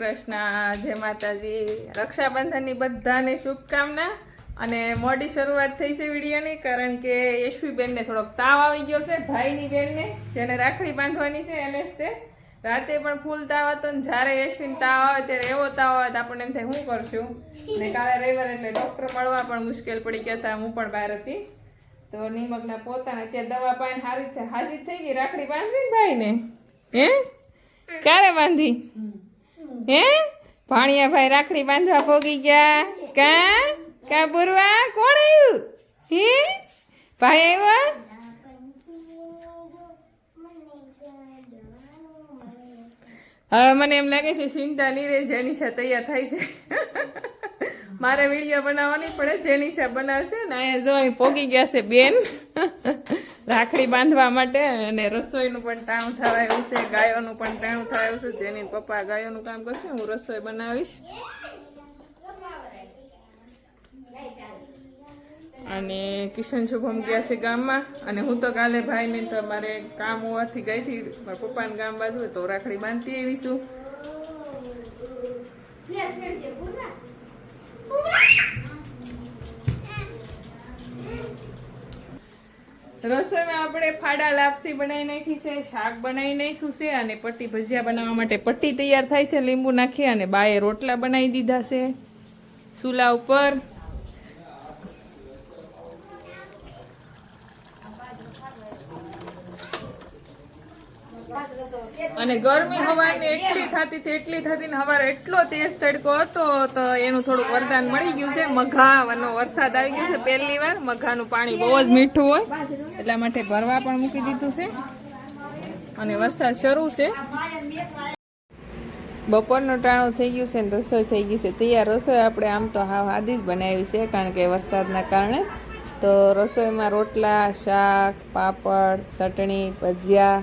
કૃષ્ણ, જય માતાજી. રક્ષાબંધનની બધાને શુભકામના અને મોડી શરૂઆત થઈ છે વિડીયોની, કારણ કે યશવી બેનને થોડોક તાવ આવી ગયો છે, ભાઈની બેનને, જેને રાખડી બાંધવાની છે, એને તે રાતે પણ ફૂલ તાવ હતો ને જ્યારે યશવીને તાવ આવે ત્યારે એવો તાવ આવે તો આપણને એમ થાય, હું કરશું? ને કાલે રવિવાર એટલે ડૉક્ટર મળવા પણ મુશ્કેલ પડી ગયા હતા, હું પણ બહાર હતી. તો નિમકના પોતાને અત્યારે દવા પાઈને હારી હાજી થઈ ગઈ, રાખડી બાંધવી ભાઈને? હે? ક્યારે બાંધી? હે? ભાણિયા ભાઈ રાખડી બાંધવા ભોગી ગયા. કા? કા બુરવા? કોણ આવ્યું હે? ભાઈ આવ્યો હવે મને એમ લાગે છે ચિંતા નીરે જેનિશા તૈયાર થાય છે. મારે વીડિયો બનાવવાની પડે જેનિશા બનાવશે. ને અહીંયા જો અહીં પોગી ગયા છે બેન. રાખડી બાંધવા માટે અને રસોઈનું પણ ટાણું થવા આવ્યું છે, ગાયોનું પણ ટાણું થવા આવ્યું છે. જેની પપ્પા ગાયોનું કામ કરશે, હું રસોઈ બનાવીશ. અને કિશન શુભમ ગયા છે ગામમાં. અને હું તો કાલે ભાઈને તો મારે કામ હોવાથી ગઈ હતી. મારા પપ્પાને ગામ બાજુ તો રાખડી બાંધતી આવીશું રસોઈમાં આપણે ફાડા, લાપસી બનાવી નાખી છે, શાક બનાવી નાખ્યું છે અને પટ્ટી ભજીયા બનાવવા માટે પટ્ટી તૈયાર થાય છે, લીંબુ નાખી અને બાએ રોટલા બનાવી દીધા છે. ચૂલા ઉપર અને ગરમી હવાની એટલી થતી એટલી થતી ને હવારે એટલો તેજ તડકો હતો તો એનું થોડુંક વરદાન મળી ગયું છે. મઘાનો વરસાદ આવી ગયો છે પહેલી વાર. મઘાનું પાણી બહુ જ મીઠું હોય, એટલા માટે ભરવા પણ મૂકી દીધું છે. અને વરસાદ શરૂ છે. બપોરનું ટાણું થઈ ગયું છે ને રસોઈ થઈ ગઈ છે. તૈયાર રસોઈ આપણે આમ તો હાવ આદી જ બનાવી છે, કારણ કે વરસાદના કારણે. તો રસોઈમાં રોટલા, શાક, પાપડ, ચટણી, ભજીયા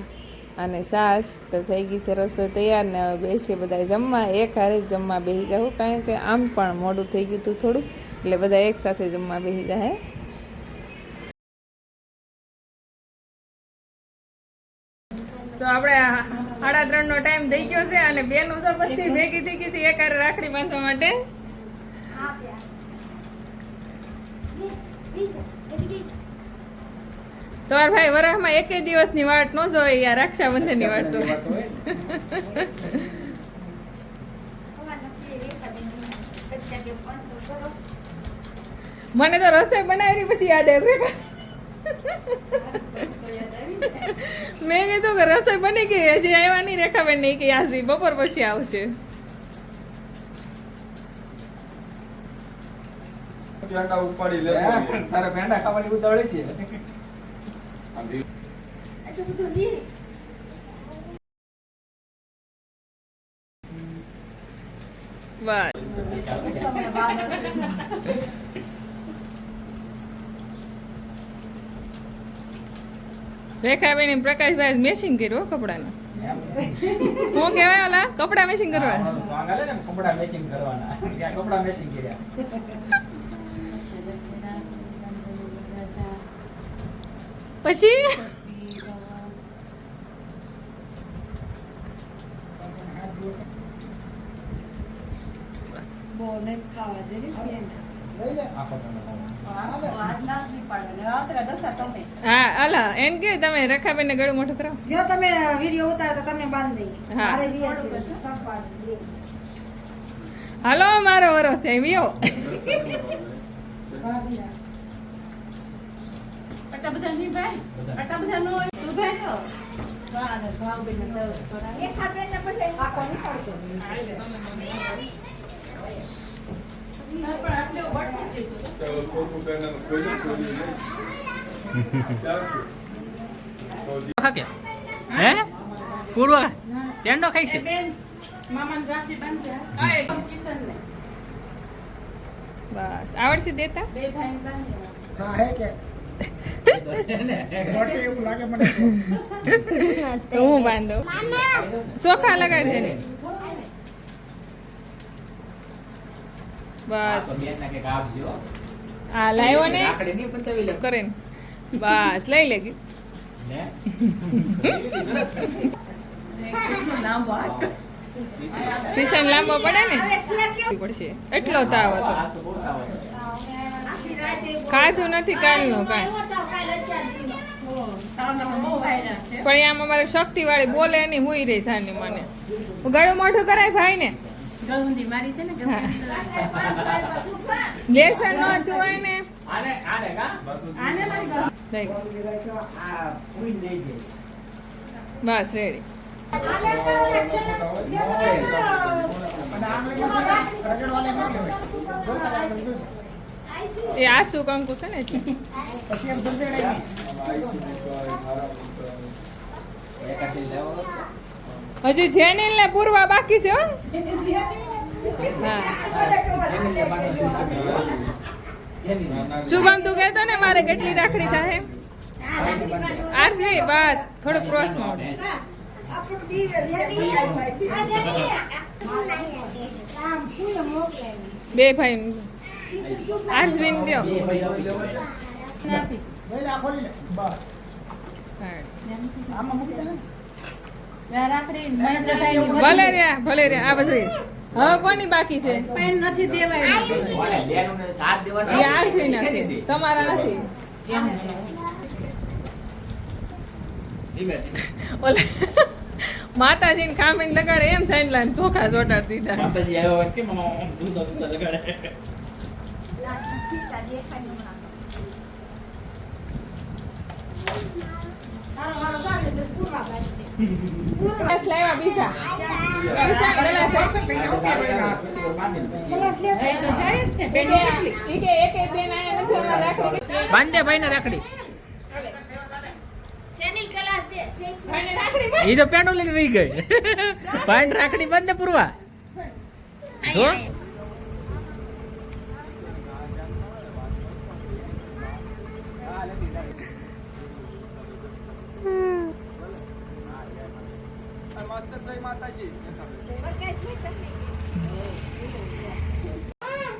અને સાસ તો થઈ ગઈ છે રસોઈ તૈયાર ને બેસીએ બધા જમવા. એક હારે જ જમવા બેસી જવું કારણ કે આમ પણ મોડું થઈ ગયું હતું થોડું એટલે બધા એક સાથે જમવા બેસી જાય તો આપણે સાડા ત્રણ નો ટાઈમ થઈ ગયો છે અને બેન તો બધી ભેગી થઈ ગઈ છે એક હારે રાખડી બાંધવા માટે. તમારા ભાઈ વરાહમાં એકે દિવસની વાટ ન જોઈ યાર રક્ષાબંધનની વાટ તો મને તો રસોઈ બનાવી પછી યાદ આવ્યું. મેં કીધું કે રસોઈ બની ગઈ હજી આવ્યા નહીં રેખાબેન નહીં કે આજે બપોર પછી આવશે. પેંડા ઉપાડી લે તારે ભેંડા ખાવાની ઉતાવળી છે? બસ રેખાબેન એમ પ્રકાશભાઈ મેચિંગ કર્યું હો કપડાનું. હું કહેવાય ઓલા કપડા મેચિંગ કરવા? કપડા મેસિંગ કરવાના. કપડા મેચિંગ કર્યા. પછી? આખો હા અલા એમ કે તમે રખાબેન ને ગળું મોટું કરો જો તમે વીડિયો ઉતારો તો તમને બાંધ દઈએ. હાલો મારો વરો છે વિયો. ભાભી બધા નહીં ભાઈ આટલા બધા નો હોય તો. ચાલશે. તો હે પૂર્વ પેંડો ખાઈ છે બસ આવડશે દેતા હા હે કે હું બાંધો? ચોખા લગાડી ને. બસ. લાવ્યો ને. કરે બસ, લઈ લેગી લે લાંબો પડે ને? પડશે. એટલો તાવ હતો. ખાધું નથી કાલનું કાંઈ. પણ આમ અમારે શક્તિ વાળી બોલે નહીં હુઈ રહી સાની મને. ગળું મોઢું કરાય ભાઈ ને લેસન નો જોવાય ને. બસ રેડી. આલે આ એ આસુ કંકુ છે ને એટલે. એકાદી લેવો હજી જેનિલ ને પૂરવા બાકી છે હો હા. શુભમ તું કહેતો ને મારે કેટલી રાખડી થાય આરસી બસ થોડુંક શું મોકલાવી બે ભાઈ આરસબીન બે ભલે રહ્યા ભલે રહ્યા, આ બધી હવે કોની બાકી છે? નથી દેવાય એ આરસી ના તમારા નથી. ઓલા, માતાજીને ખામીને લગાડે, એમ સાંજલા ચોખા ચોટાડી દીધા માતાજી આવ્યો કે મમ્મા દૂધા લગાડે? બાંધે ભાઈ ને રાખડી. એ તો પેન્ડો લઈને વહી ગઈ. ભાઈ રાખડી બાંધે પૂરવા.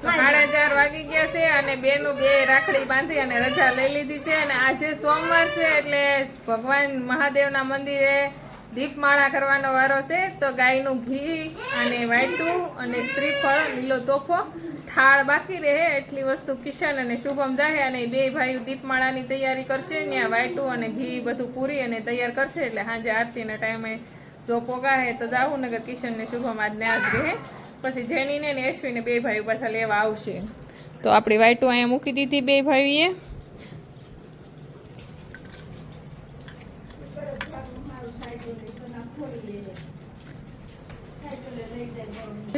સાડા ચાર વાગી ગયા છે અને બેનું બે રાખડી બાંધી અને રજા લઈ લીધી છે અને આજે સોમવાર છે એટલે ભગવાન મહાદેવના મંદિરે દીપમાળા કરવાનો વારો છે. તો ગાયનું ઘી અને વાટું અને શ્રીફળ, લીલો તોફો, થાળ બાકી રહે એટલી વસ્તુ કિશન અને શુભમ જાહે અને બે ભાઈઓ દીપમાળાની તૈયારી કરશે. ત્યાં વાટું અને ઘી બધું પૂરી અને તૈયાર કરશે એટલે સાંજે આરતીના ટાઈમે જો પોગા હે તો જાવું કે કિશનને શુભમ આજને આજ રહે. પછી જેનીને ને અશ્વિને બે ભાઈ પાછા લેવા આવશે. તો આપણી વાઈટું અહીંયા મૂકી દીધી બે ભાઈએ.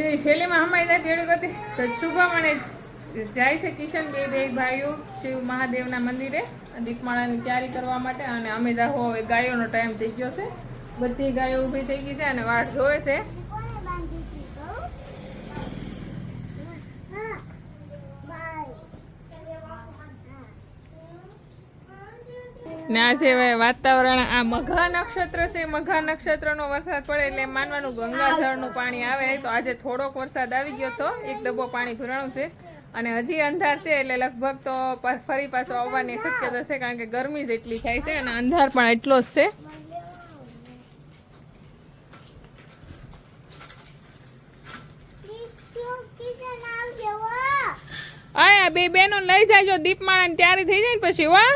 એ થેલીમાં હમાઈ જાય કેળું કરતી તો શુભમ અને જાય છે કિશન બે બે ભાઈઓ શિવ મહાદેવના મંદિરે. દીપમાળાની તૈયારી કરવા માટે અને અમે જાહો, હવે ગાયોનો ટાઈમ થઈ ગયો છે. બધી ગાયો ઊભી થઈ ગઈ છે અને વાટ જોવે છે. ને આજે વાતાવરણ, આ મઘા નક્ષત્ર છે મઘા નક્ષત્રનો વરસાદ પડે એટલે માનવાનું ગંગાજળનું પાણી આવે. તો આજે થોડોક વરસાદ આવી ગયો તો એક ડબ્બો પાણી ભરાણું છે. અને હજી અંધાર છે એટલે લગભગ તો ફરી પાછો આવવાની શક્યતા છે, કારણ કે ગરમી જ એટલી થાય છે અને અંધાર પણ એટલો જ છે. આયા બે બેનો લઈ જાયજો દીપમાળા તૈયારી થઈ જાય ને પછી વાહ